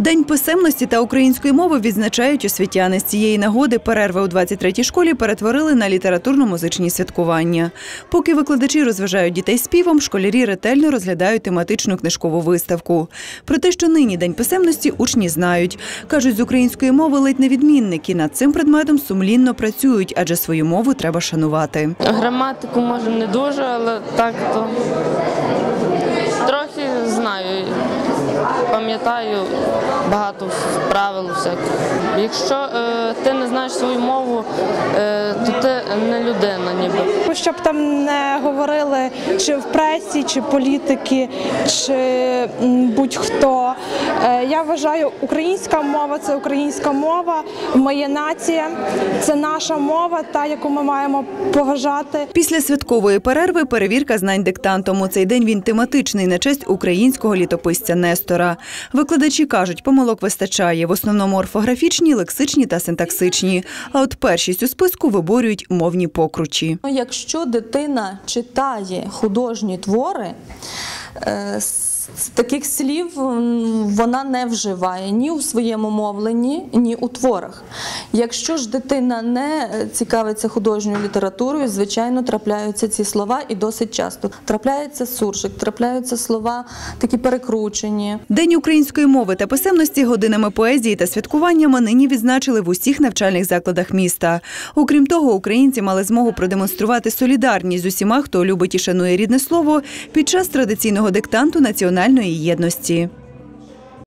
День писемності та української мови відзначають освітяни. З цієї нагоди перерви у 23-й школі перетворили на літературно-музичні святкування. Поки викладачі розважають дітей співом, школярі ретельно розглядають тематичну книжкову виставку. Про те, що нині день писемності, учні знають. Кажуть, з української мови ледь не відмінники. Над цим предметом сумлінно працюють, адже свою мову треба шанувати. Граматику може не дуже, але так то Пам'ятаю багато правил всяких. Якщо е, ти не знаєш свою мову, е, то ти не людина ніби. Щоб там не говорили чи в пресі, чи політики, чи будь-хто. Е, Я вважаю, українська мова це українська мова, моя нація, це наша мова, та яку ми маємо поважати. Після святкової перерви перевірка знань диктантом. У цей день він тематичний на честь українського літописця Нестора. Викладачі кажуть, помилок вистачає. В основному орфографічні, лексичні та синтаксичні. А от першість у списку виборюють мовні покручі. Якщо дитина читає художні твори, е, таких слів вона не вживає ні у своєму мовленні, ні у творах. Якщо ж дитина не е, цікавиться художньою літературою, звичайно, трапляються ці слова і досить часто. Трапляється суржик, трапляються слова такі перекручені. День української мови та писемності годинами поезії та святкуваннями нині відзначили в усіх навчальних закладах міста. Окрім того, українці мали змогу продемонструвати солідарність з усіма, хто любить і шанує рідне слово під час традиційного диктанту національної єдності.